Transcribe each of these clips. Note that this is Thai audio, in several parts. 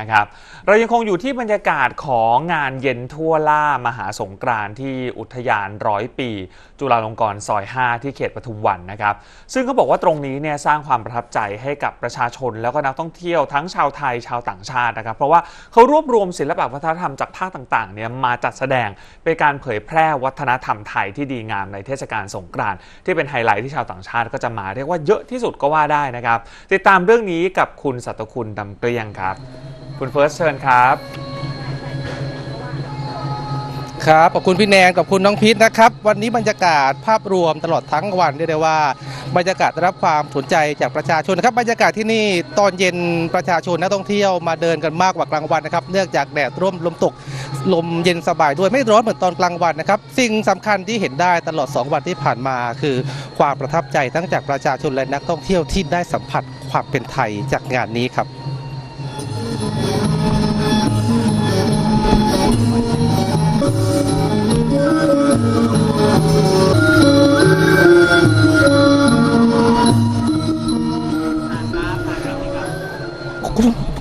นะครับเรายังคงอยู่ที่บรรยากาศของงานเย็นทั่วล่ามหาสงกรานต์ที่อุทยานร้อยปี จุฬาลงกรณ์ซอย 5 ที่เขตปทุมวันนะครับ ซึ่งเขาบอกว่าตรงนี้เนี่ยสร้างความประทับใจให้กับประชาชน แล้วก็นักท่องเที่ยวทั้งชาวไทยชาวต่างชาตินะครับ เพราะว่าเขารวบรวมศิลปวัฒนธรรมจากภาคต่างๆเนี่ยมาจัดแสดงเป็นการเผยแพร่วัฒนธรรมไทยที่ดีงามในเทศกาลสงกรานต์ที่เป็นไฮไลท์ที่ชาวต่างชาติก็จะมาเรียกว่าเยอะที่สุดก็ว่าได้นะครับ ติดตามเรื่องนี้กับคุณสัตคุณดำเกลียงครับ คุณเฟิร์สเชิญครับ ครับ ขอบคุณพี่แนนขอบคุณน้องพิษนะครับ วันนี้บรรยากาศภาพรวมตลอดทั้งวันเรียกได้ว่า บรรยากาศได้รับความสนใจจากประชาชนนะครับ บรรยากาศที่นี่ตอนเย็นประชาชนนักท่องเที่ยวมาเดินกันมากกว่ากลางวันนะครับ เนื่องจากแดดร่มลมตกลมเย็นสบายด้วยไม่ร้อนเหมือนตอนกลางวันนะครับ สิ่งสำคัญที่เห็นได้ตลอด 2 วันที่ผ่านมา คือความประทับใจทั้งจากประชาชนและนักท่องเที่ยวที่ได้สัมผัสความเป็นไทยจากงานนี้ครับ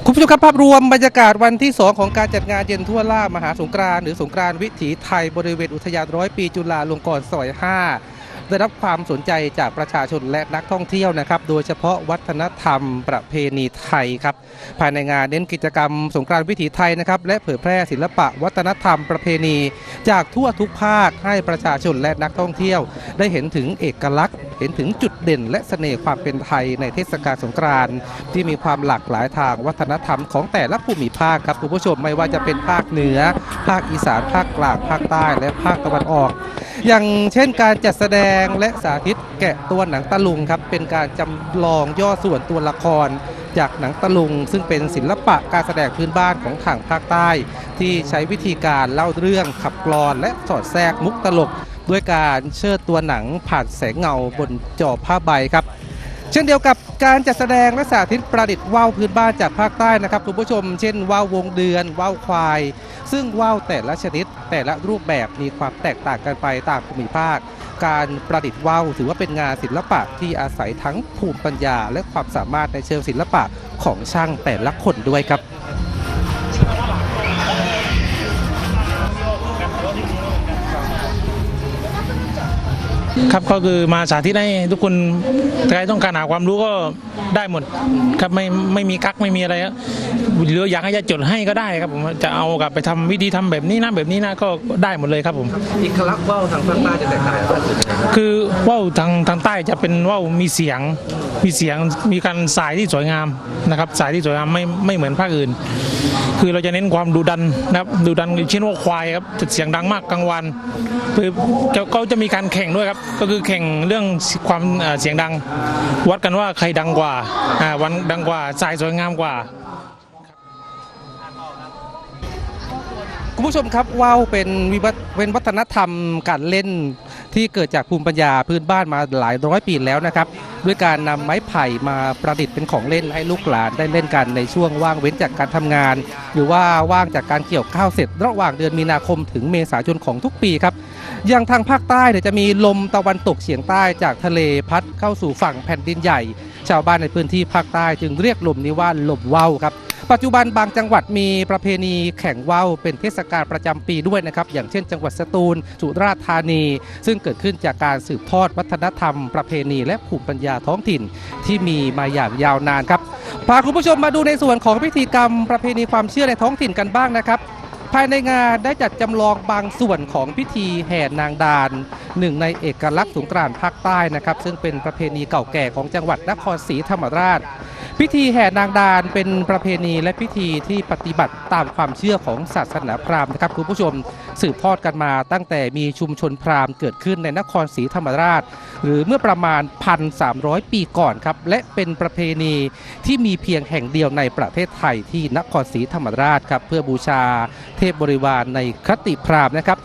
คุณผู้ชมครับภาพรวมบรรยากาศวันที่ 2 ของการจัดงานเย็นทั่วล่ามหาสงกรานต์หรือสงกรานต์วิถีไทยบริเวณอุทยานร้อยปีจุฬาลงกรณ์ซอย 5 ได้รับความสนใจจากประชาชนและนักท่องเที่ยวนะครับ โดยเฉพาะวัฒนธรรมประเพณีไทยครับ ภายในงานเน้นกิจกรรมสงกรานต์วิถีไทยนะครับ และเผยแพร่ศิลปะวัฒนธรรมประเพณี จากทั่วทุกภาคให้ประชาชนและนักท่องเที่ยว ได้เห็นถึงเอกลักษณ์ เห็นถึงจุดเด่น และเสน่ห์ความเป็นไทยในเทศกาลสงกรานต์ที่มีความหลากหลายทางวัฒนธรรมของแต่ละภูมิภาคครับคุณผู้ชมไม่ว่าจะเป็นภาคเหนือ ภาคอีสานภาคกลางภาคใต้และภาคตะวันออก อย่างเช่นการจัดแสดงและสาธิตแกะตัวหนังตะลุงครับเป็นการจำลองย่อส่วนตัวละคร จากหนังตะลุง ซึ่งเป็นศิลปะการแสดงพื้นบ้านของทางภาคใต้ ที่ใช้วิธีการเล่าเรื่องขับกลอนและสอดแทรกมุกตลก ด้วยการเชิดตัวหนังผ่านแสงเงาบนจอผ้าใบครับ เช่นเดียวกับการจัดแสดงและสาธิตประดิษฐ์ว่าวพื้นบ้านจากภาคใต้นะครับคุณผู้ชม เช่นว่าววงเดือนว่าวควาย ซึ่งว่าวแต่ละชนิด แต่ละรูปแบบมีความแตกต่างกันไปตามภูมิภาค การประดิษฐ์ว่าวถือว่าเป็นงานศิลปะที่อาศัยทั้งภูมิปัญญา และความสามารถในเชิงศิลปะของช่างแต่ละคนด้วยครับ ครับก็คือมาสาธิตให้ทุกคนใครต้องการหาความรู้ก็ได้หมดครับไม่ไม่มีกักไม่มีอะไรครับหรืออยากให้จะจดให้ก็ได้ครับผมจะเอากลับไปทำวิธีทำแบบนี้นะแบบนี้นะก็ได้หมดเลยครับผมอีกลักษณ์ว่าวทางภาคใต้จะแตกต่างจากภาคอื่นยังไงครับคือว่าวทางทางใต้จะเป็นว่าวมีเสียง มีเสียงมีการสายที่สวยงามนะครับ สายที่สวยงามไม่ไม่เหมือนภาคอื่น คือเราจะเน้นความดุดันนะครับดุดันเช่นว่าควายครับจะเสียงดังมากกลางวันคือจะก็จะมีการแข่งด้วยครับก็คือแข่งเรื่องความเสียงดัง วัดกันว่าใครดังกว่าวันดังกว่าสายสวยงามกว่าคุณผู้ชมครับว่าวเป็นวิวัฒเป็นวัฒนธรรมการเล่น ที่เกิดจากภูมิปัญญาพื้นบ้านมาหลายร้อยปีแล้วนะครับ ด้วยการนำไม้ไผ่มาประดิษฐ์เป็นของเล่นให้ลูกหลานได้เล่นกันในช่วงว่างเว้นจากการทำงาน หรือว่าว่างจากการเกี่ยวข้าวเสร็จ ระหว่างเดือนมีนาคมถึงเมษายนของทุกปีครับอย่างทางภาคใต้เนี่ยจะมีลมตะวันตกเฉียงใต้จากทะเลพัดเข้าสู่ฝั่งแผ่นดินใหญ่ ชาวบ้านในพื้นที่ภาคใต้จึงเรียกลมนี้ว่าลมว่าวครับ ปัจจุบันบางจังหวัดมีประเพณีแข่งว่าวเป็นเทศกาลประจำปีด้วยนะครับ อย่างเช่น จังหวัดสตูลสุราษฎร์ธานี ซึ่งเกิดขึ้นจากการสืบทอดวัฒนธรรม ประเพณีและภูมิปัญญาท้องถิ่นที่มีมาอย่างยาวนานครับพาคุณผู้ชมมาดูในส่วนของพิธีกรรมประเพณีความเชื่อในท้องถิ่นกันบ้างนะครับภายในงานได้จัดจำลองบางส่วนของพิธีแห่นางดานหนึ่งในเอกลักษณ์สงกรานต์ภาคใต้นะครับ ซึ่งเป็นประเพณีเก่าแก่ของจังหวัดนครศรีธรรมราช พิธีแห่นางดานเป็นประเพณีและพิธีที่ปฏิบัติตามความเชื่อของศาสนาพราหมณ์นะครับคุณผู้ชมสืบทอดกันมาตั้งแต่มีชุมชนพราหมณ์เกิดขึ้นในนครศรีธรรมราช หรือเมื่อประมาณ 1,300 ปีก่อนครับและเป็นประเพณีที่มีเพียงแห่งเดียวในประเทศไทยที่นครศรีธรรมราชครับเพื่อบูชาเทพบริวารในคติพราหมณ์นะครับ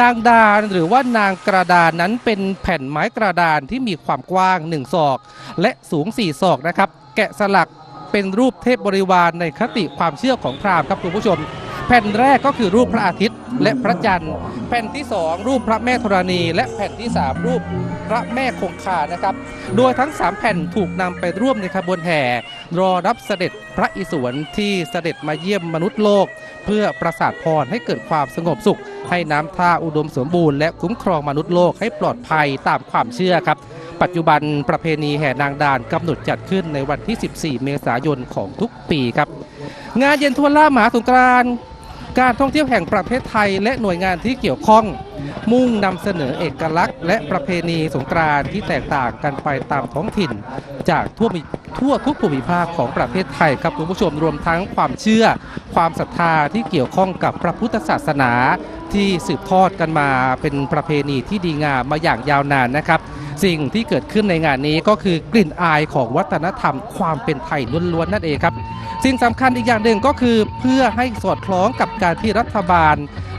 นางดานหรือว่านางกระดานนั้นเป็นแผ่นไม้กระดานที่มีความกว้าง 1 ศอก และสูง 4 ศอกนะครับ แกะสลักเป็นรูปเทพบริวารในคติความเชื่อของพราหมณ์ครับคุณผู้ชม แผ่นแรกก็คือรูปพระอาทิตย์และพระจันทร์ แผ่นที่ 2 รูปพระแม่ธรณี และแผ่นที่ 3 รูปพระแม่คงคานะครับ โดยทั้ง 3 แผ่นถูกนำไปร่วมในขบวนแห่ รอรับเสด็จพระอิศวรที่เสด็จมาเยี่ยมมนุษย์โลก เพื่อประสาทพรให้เกิดความสงบสุข ให้น้ำท่าอุดมสมบูรณ์และคุ้มครองมนุษย์โลกให้ปลอดภัยตามความเชื่อครับ ปัจจุบันประเพณีแห่นางดานกำหนดจัดขึ้นในวันที่ 14 เมษายนของทุกปีครับ งานเย็นทั่วล่ามหาสงกรานต์การท่องเที่ยวแห่งประเทศไทยและหน่วยงานที่เกี่ยวข้อง มุ่งนำเสนอเอกลักษณ์และประเพณีสงกรานต์ที่แตกต่างกันไปตามท้องถิ่น จากทั่วทั่วทุกภูมิภาคของประเทศไทยครับคุณผู้ชมรวมทั้งความเชื่อ ความศรัทธาที่เกี่ยวข้องกับพระพุทธศาสนาที่สืบทอดกันมาเป็นประเพณีที่ดีงามมาอย่างยาวนานนะครับ สิ่งที่เกิดขึ้นในงานนี้ก็คือกลิ่นอายของวัฒนธรรมความเป็นไทยล้วนๆนั่นเองครับ สิ่งสำคัญอีกอย่างหนึ่งก็คือเพื่อให้สอดคล้องกับการที่รัฐบาล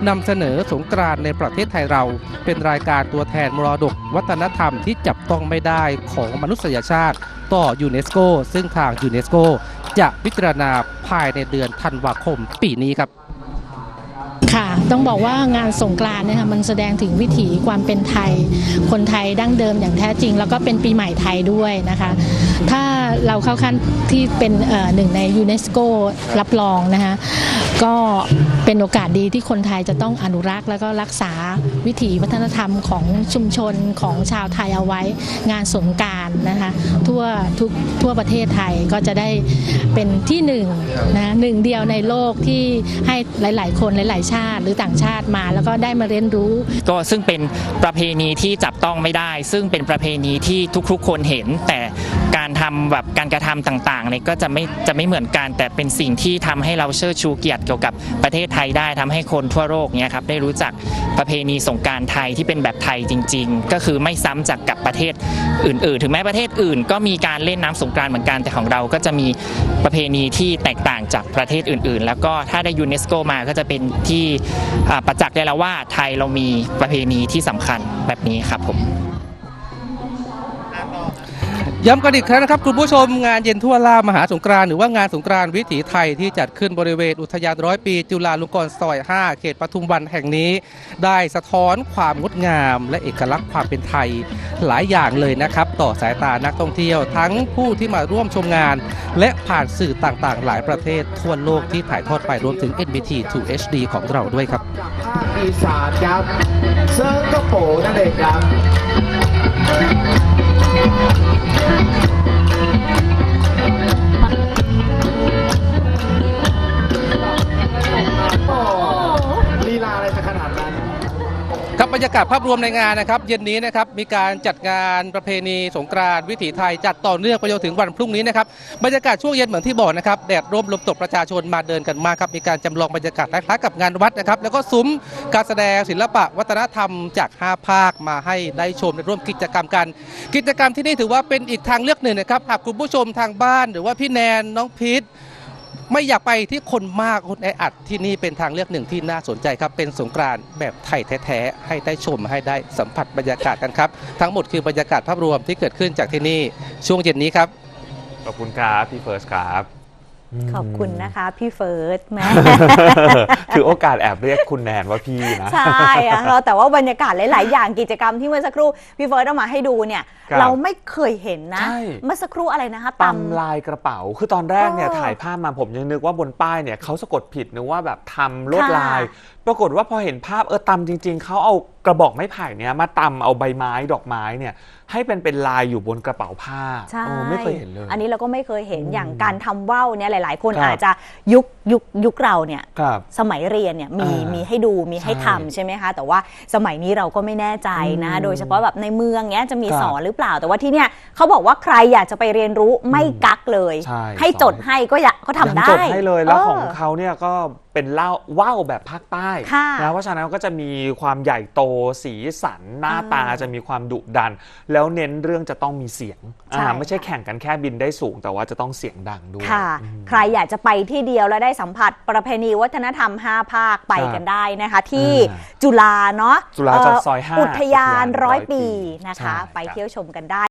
นำเสนอสงกรานในประเทศไทยเรา เป็นรายการตัวแทนมรดก วัฒนธรรมที่จับต้องไม่ได้ของมนุษยชาติ ต่อยูเนสโกซึ่งทางยูเนสโกจะพิจารณาภายในเดือนธันวาคมปีนี้ครับ ต้องบอกว่างานสงกรานต์เนี่ยค่ะมันแสดงถึงวิถีความเป็นไทย คนไทยดั้งเดิมอย่างแท้จริง แล้วก็เป็นปีใหม่ไทยด้วยนะคะ ถ้าเราเข้าขั้นที่เป็นหนึ่งในยูเนสโกรับรองนะคะก็เป็นโอกาสดีที่คนไทยจะต้องอนุรักษ์แล้วก็รักษาวิถีวัฒนธรรมของชุมชนของชาวไทยเอาไว้ งานสงกรารนะคะทั่วทุกทั่วประเทศไทยก็จะได้เป็นที่หนึ่งนะหนึ่งเดียวในโลกที่ให้หลาย ๆ คนหลาย ๆ ชาติหรือต่างชาติมา แล้วก็ได้มาเรียนรู้ ก็ซึ่งเป็นประเพณีที่จับต้องไม่ได้ ซึ่งเป็นประเพณีที่ทุกๆ คนเห็น แต่การทำแบบการกระทำต่างๆเนี่ยก็จะไม่จะไม่เหมือนกัน แต่เป็นสิ่งที่ทำให้เราเชิดชูเกียรติเกี่ยวกับประเทศไทยได้ทำให้คนทั่วโลกเนี่ยครับได้รู้จักประเพณีสงกรารไทยที่เป็นแบบไทยจริง ๆ ก็คือไม่ซ้ำจากกับประเทศอื่น ๆ ถึงแม้ประเทศอื่น ก็มีการเล่นน้ำสงกรานเหมือนกันแต่ของเราก็จะมีประเพณีที่แตกต่างจากประเทศอื่น ๆ แล้วก็ถ้าได้ยูเนสโกมาก็จะเป็นที่ประจักษ์ได้แล้วว่าไทยเรามีประเพณีที่สำคัญแบบนี้ครับผม ย้ำกันอีกครั้งนะครับคุณผู้ชมงานเย็นทั่วล่ามหาสงกรานต์หรือว่างานสงกรานต์วิถีไทยที่จัดขึ้นบริเวณอุทยานร้อยปี จุฬาลงกรณ์ซอย 5 เขตปทุมวันแห่งนี้ ได้สะท้อนความงดงาม และเอกลักษณ์ความเป็นไทยหลายอย่างเลยนะครับ ต่อสายตานักท่องเที่ยวทั้งผู้ที่มาร่วมชมงาน และผ่านสื่อต่างๆ หลายประเทศทั่วโลกที่ถ่ายทอดไปรวมถึง NBT 2 HD ของเราด้วยครับอีสานครับเซิร์ฟกระโปนั่นเองครับ Thank you. รับรรยากาศภาพรวมในงานนะครับ เย็นนี้นะครับมีการจัดงานประเพณีสงกรานต์วิถีไทยจัดต่อเนื่องไปจนถึงวันพรุ่งนี้นะครับบรรยากาศช่วงเย็นเหมือนที่บอกนะครับแดดร่มลมตกประชาชนมาเดินกันมากครับมีการจำลองบรรยากาศคล้ายๆกับงานวัดนะครับ แล้วก็ซุ้มการแสดงศิลปะวัฒนธรรมจาก 5 ภาคมาให้ได้ชมและร่วมกิจกรรมกัน กิจกรรมที่นี่ถือว่าเป็นอีกทางเลือกหนึ่งนะครับหากคุณผู้ชมทางบ้าน หรือว่าพี่แนนน้องพีท ไม่อยากไปที่คนมากคนแออัดที่นี่เป็นทางเลือกหนึ่งที่น่าสนใจครับ เป็นสงกรานต์แบบไทยแท้ๆให้ได้ชมให้ได้สัมผัสบรรยากาศกันครับ ทั้งหมดคือบรรยากาศภาพรวมที่เกิดขึ้นจากที่นี่ช่วงเย็นนี้ครับ ขอบคุณครับ พี่เฟิร์สครับ ขอบคุณนะคะ พี่เฟิร์สแม่คือโอกาสแอบเรียกคุณแนนว่าพี่นะใช่อะเราแต่ว่าบรรยากาศหลาย ๆ อย่างกิจกรรมที่เมื่อสักครู่พี่เฟิร์สเอามาให้ดูเนี่ยครับเราไม่เคยเห็นนะใช่เมื่อสักครู่อะไรนะคะตำลายกระเป๋า คือตอนแรกเนี่ยเออถ่ายภาพมาผมยังนึกว่าบนป้ายเนี่ยเขาสะกดผิดนึกว่าแบบทำลวดค่ะลาย ปรากฏว่าพอเห็นภาพเออตำจริง ๆเขาเอา กระบอกไม้ไผ่เนี่ยมาตำเอาใบไม้ดอกไม้เนี่ยให้เป็นเป็นลายอยู่บนกระเป๋าผ้าใช่โอ้ไม่เคยเห็นเลย อันนี้เราก็ไม่เคยเห็นอืมอย่างการทำว่าวเนี่ยหลาย ๆ คนครับอาจจะยุคยุคยุคเราเนี่ยครับสมัยเรียนเนี่ยมีอ่ามีมีให้ดูมีให้ใช่ทำใช่ไหมคะ แต่ว่าสมัยนี้เราก็ไม่แน่ใจนะอืมโดยเฉพาะแบบในเมืองเนี้ยจะมีครับสอนหรือเปล่า แต่ว่าที่เนี่ยเขาบอกว่าใครอยากจะไปเรียนรู้ไม่กักเลยใช่ให้สอนจดให้ก็อยากก็ทำได้ยังจดให้เลยแล้วออของเขาเนี่ยก็ เป็นเล่าว่าวแบบภาคใต้ค่ะนะเพราะฉะนั้นก็จะมีความใหญ่โตสีสันหน้าอ่าตาจะมีความดุดัน แล้วเน้นเรื่องจะต้องมีเสียงใช่อ่าไม่ใช่แข่งกันแค่บินได้สูง แต่ว่าจะต้องเสียงดังด้วย ค่ะอืมใครอยากจะไปที่เดียวแล้วได้สัมผัสประเพณีวัฒนธรรม 5 ภาคไปกันได้นะคะ ที่อ่าจุฬาเนาะจุฬาเซอยห้าอุทยานอุทยานร้ร้ออยยปีปีนะคะ ใช่ไปครับ เที่ยวชมกันได้